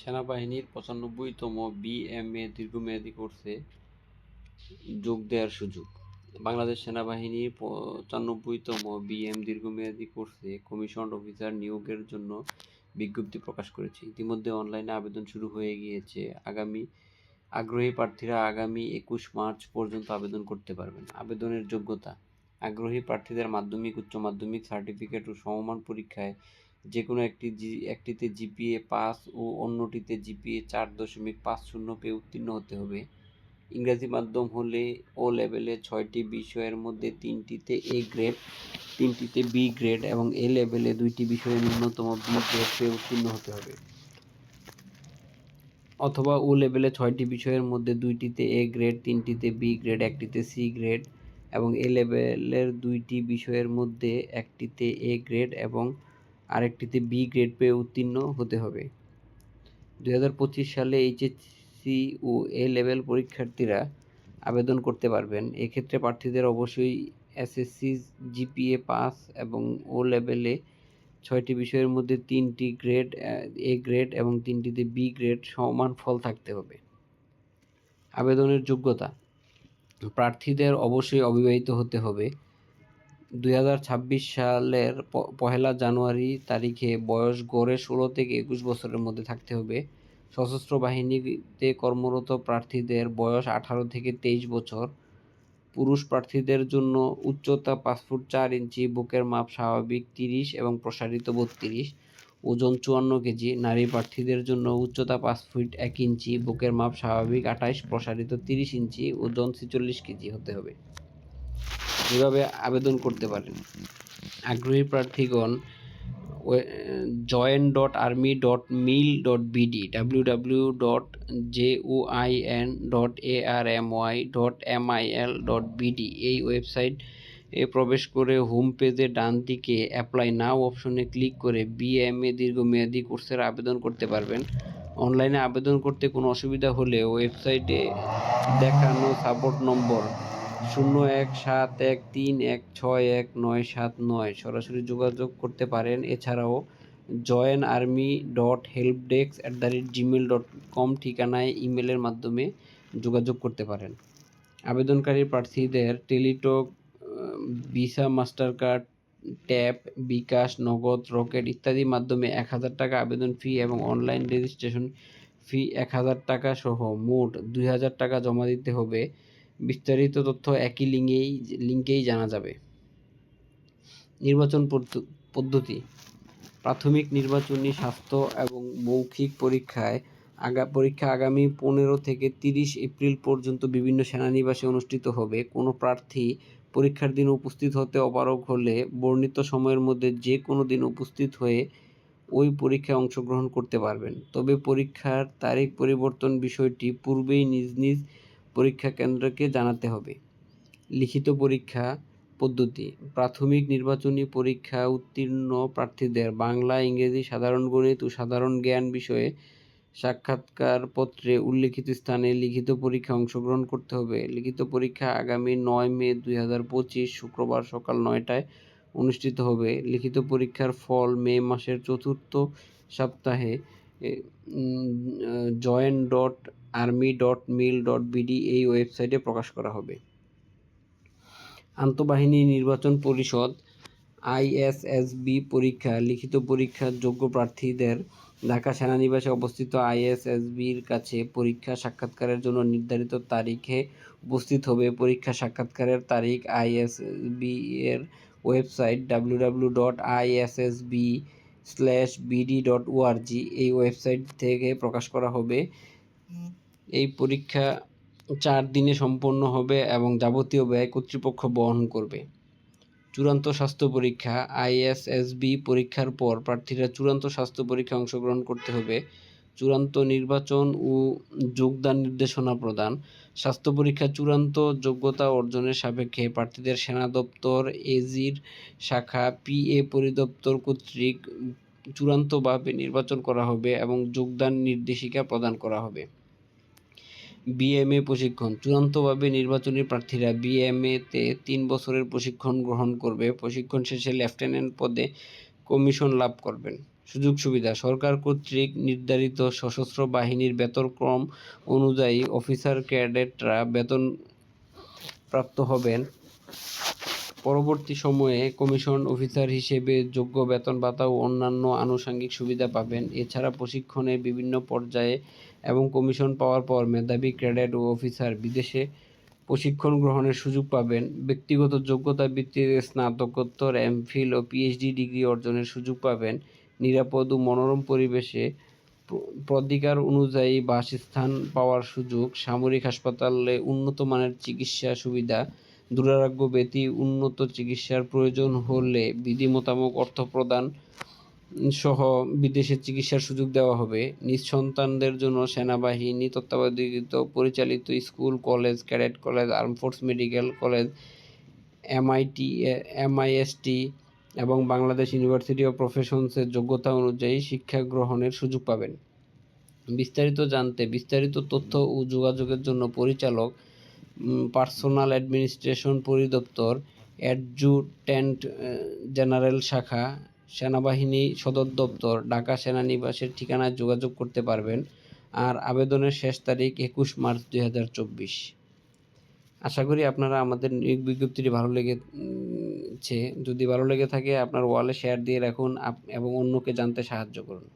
সেনাবাহিনীর পঁচানব্বইতম বিএমএ দীর্ঘমেয়াদী কোর্সে যোগ দেওয়ার সুযোগ। বাংলাদেশ সেনাবাহিনীর পঁচানব্বইতম বিএম দীর্ঘমেয়াদী কোর্সে কমিশন অফিসার নিয়োগের জন্য বিজ্ঞপ্তি প্রকাশ করেছে। ইতিমধ্যে অনলাইনে আবেদন শুরু হয়ে গিয়েছে। আগামী, আগ্রহী প্রার্থীরা আগামী একুশ মার্চ পর্যন্ত আবেদন করতে পারবেন। আবেদনের যোগ্যতা, আগ্রহী প্রার্থীদের মাধ্যমিক, উচ্চ মাধ্যমিক সার্টিফিকেট ও সমমান পরীক্ষায় যে কোনো একটি জি, একটিতে জিপিএ পাস ও অন্যটিতে জিপিএ চার দশমিক পাঁচ শূন্য পেয়ে উত্তীর্ণ হতে হবে। ইংরাজি মাধ্যম হলে ও লেভেলে ছয়টি বিষয়ের মধ্যে তিনটিতে এ গ্রেড তিনটিতে বি গ্রেড এবং এ লেভেলে দুইটি বিষয়ে ন্যূনতম বি গ্রেড পেয়ে উত্তীর্ণ হতে হবে। অথবা ও লেভেলে ছয়টি বিষয়ের মধ্যে দুইটিতে এ গ্রেড তিনটিতে বি গ্রেড একটিতে সি গ্রেড এবং এ লেভেলের দুইটি বিষয়ের মধ্যে একটিতে এ গ্রেড এবং আরেকটিতে বি গ্রেড পেয়ে উত্তীর্ণ হতে হবে। দুই হাজার পঁচিশ সালে এইচএসসি ও এ লেভেল পরীক্ষার্থীরা আবেদন করতে পারবেন। এক্ষেত্রে প্রার্থীদের অবশ্যই এসএসসি জিপিএ পাস এবং ও লেভেলে ছয়টি বিষয়ের মধ্যে তিনটি গ্রেড এ গ্রেড এবং তিনটিতে বি গ্রেড সমান ফল থাকতে হবে। আবেদনের যোগ্যতা। প্রার্থীদের অবশ্যই অবিবাহিত হতে হবে। দুই হাজার ছাব্বিশ সালের পহেলা জানুয়ারি তারিখে বয়স গড়ে ষোলো থেকে একুশ বছরের মধ্যে থাকতে হবে। সশস্ত্র বাহিনীতে কর্মরত প্রার্থীদের বয়স আঠারো থেকে তেইশ বছর। পুরুষ প্রার্থীদের জন্য উচ্চতা পাঁচ ফুট চার ইঞ্চি, বুকের মাপ স্বাভাবিক তিরিশ এবং প্রসারিত বত্রিশ। ওজন চুয়ান্ন কেজি। নারী প্রার্থীদের জন্য উচ্চতা পাঁচ ফুট এক ইঞ্চি, বুকের মাপ স্বাভাবিক আঠাইশ, প্রসারিত তিরিশ ইঞ্চি, ওজন ছেচল্লিশ কেজি হতে হবে। এভাবে আবেদন করতে পারেন। আগ্রহী প্রার্থীগণ join dot army dot mil dot BD W W dot J O I N dot A R M Y dot M I L dot BD এই ওয়েবসাইট এ প্রবেশ করে হোম পেজে ডান দিকে অ্যাপ্লাই নাও অপশনে ক্লিক করে বিএমএ দীর্ঘমেয়াদী কোর্সের আবেদন করতে পারবেন। অনলাইনে আবেদন করতে কোনো অসুবিধা হলে ওয়েবসাইটে দেখানো সাপোর্ট নম্বর শূন্য এক সাত এক তিন এক ছয় এক নয় সাত নয়। সরাসরি যোগাযোগ করতে পারেন। এছাড়াও join army dot help desk at the rate gmail dot com ঠিকানায় ইমেলের মাধ্যমে যোগাযোগ করতে পারেন। আবেদনকারী প্রার্থীদের Teletalk visa master card tap bKash, Nagad, Rocket ইত্যাদি মাধ্যমে এক হাজার টাকা আবেদন ফি এবং অনলাইন রেজিস্ট্রেশন ফি এক হাজার টাকা সহ মোট দুই হাজার টাকা জমা দিতে হবে। বিস্তারিত তথ্য একই লিঙ্কেই লিঙ্কেই জানা যাবে। নির্বাচন পদ্ধতি। প্রাথমিক নির্বাচনী স্বাস্থ্য এবং মৌখিক পরীক্ষায় আগা, পরীক্ষা আগামী পনেরো থেকে তিরিশ এপ্রিল পর্যন্ত বিভিন্ন সেনানিবাসে অনুষ্ঠিত হবে। কোনো প্রার্থী পরীক্ষার দিন উপস্থিত হতে অপারগ হলে বর্ণিত সময়ের মধ্যে যে কোনো দিন উপস্থিত হয়ে ওই পরীক্ষায় অংশগ্রহণ করতে পারবেন। তবে পরীক্ষার তারিখ পরিবর্তন বিষয়টি পূর্বেই নিজ নিজ পরীক্ষা কেন্দ্রকে জানাতে হবে। লিখিত পরীক্ষা পদ্ধতি, প্রাথমিক নির্বাচনী পরীক্ষা উত্তীর্ণ প্রার্থীদের বাংলা, ইংরেজি, সাধারণ গণিত ও সাধারণ জ্ঞান বিষয়ে সাক্ষাৎকার পত্রে উল্লিখিত স্থানে লিখিত পরীক্ষা অংশগ্রহণ করতে হবে। লিখিত পরীক্ষা আগামী নয় মে দুই হাজার পঁচিশ শুক্রবার সকাল নয়টায় অনুষ্ঠিত হবে। লিখিত পরীক্ষার ফল মে মাসের চতুর্থ সপ্তাহে join dot army dot mil dot BD এই ওয়েবসাইটে প্রকাশ করা হবে। আন্তঃবাহিনী নির্বাচন পরিষদ আইএসএসবি পরীক্ষা, লিখিত পরীক্ষার যোগ্য প্রার্থীদের ঢাকা সেনানিবাসে অবস্থিত আইএসএসবির কাছে পরীক্ষা সাক্ষাৎকারের জন্য নির্ধারিত তারিখে উপস্থিত হবে। পরীক্ষা সাক্ষাৎকারের তারিখ আইএসবি এর website W W dot ISSB slash BD dot ORG এই ওয়েবসাইট থেকে প্রকাশ করা হবে। এই পরীক্ষা চার দিনে সম্পন্ন হবে এবং যাবতীয় ব্যয় কর্তৃপক্ষ বহন করবে। চূড়ান্ত স্বাস্থ্য পরীক্ষা, আইএসএসবি পরীক্ষার পর প্রার্থীরা চূড়ান্ত স্বাস্থ্য পরীক্ষায় অংশগ্রহণ করতে হবে। চূড়ান্ত নির্বাচন ও যোগদান নির্দেশনা প্রদান। স্বাস্থ্য পরীক্ষা চূড়ান্ত যোগ্যতা অর্জনের সাপেক্ষে প্রার্থীদের সেনা দপ্তর, এজির শাখা পিএ পরিদপ্তর কর্তৃক চূড়ান্তভাবে নির্বাচন করা হবে এবং যোগদান নির্দেশিকা প্রদান করা হবে। বিএমএ প্রশিক্ষণ। চূড়ান্তভাবে নির্বাচনী প্রার্থীরা বিএমএতে তিন বছরের প্রশিক্ষণ গ্রহণ করবে। প্রশিক্ষণ শেষে লেফটেন্যান্ট পদে কমিশন লাভ করবেন। সুযোগ সুবিধা সরকার কর্তৃক নির্ধারিত সশস্ত্র বাহিনীর বেতনক্রম অনুযায়ী অফিসার ক্যাডেটরা বেতন প্রাপ্ত হবেন। পরবর্তী সময়ে কমিশন অফিসার হিসেবে যোগ্য বেতন ভাতা ও অন্যান্য আনুষঙ্গিক সুবিধা পাবেন। এছাড়া প্রশিক্ষণের বিভিন্ন পর্যায়ে এবং কমিশন পাওয়ার পর মেধাবী ক্যাডেট ও অফিসার বিদেশে প্রশিক্ষণ গ্রহণের সুযোগ পাবেন। ব্যক্তিগত যোগ্যতা ভিত্তিতে স্নাতকোত্তর এমফিল ও পিএইচডি ডিগ্রি অর্জনের সুযোগ পাবেন। নিরাপদ ও মনোরম পরিবেশে প্র- পদাধিকার অনুযায়ী বাসস্থান পাওয়ার সুযোগ, সামরিক হাসপাতালে উন্নত মানের চিকিৎসা সুবিধা, দুরারোগ্য ব্যতী উন্নত চিকিৎসার প্রয়োজন হলে বিধি মোতাবেক অর্থ প্রদান সহ বিদেশে চিকিৎসার সুযোগ দেওয়া হবে। নিজ সন্তানদের জন্য সেনাবাহিনী, তত্ত্বাবধায়িত, পরিচালিত school, college, cadet college arm force, medical college, MIT MIST এবং বাংলাদেশ ইউনিভার্সিটি অফ প্রফেশনসের যোগ্যতা অনুযায়ী শিক্ষা গ্রহণের সুযোগ পাবেন। বিস্তারিত জানতে, বিস্তারিত তথ্য ও যোগাযোগের জন্য পরিচালক পার্সোনাল অ্যাডমিনিস্ট্রেশন পরিদপ্তর অ্যাডজুট্যান্ট জেনারেল শাখা, সেনাবাহিনী সদর দপ্তর, ঢাকা সেনানিবাসের ঠিকানায় যোগাযোগ করতে পারবেন। আর আবেদনের শেষ তারিখ একুশ মার্চ দুই হাজার চব্বিশ। আশা করি আপনারা আমাদের নিয়োগ বিজ্ঞপ্তিটি ভালো লেগেছে। যদি ভালো লেগে থাকে আপনার ওয়ালে শেয়ার দিয়ে রাখুন এবং অন্যকে জানতে সাহায্য করুন।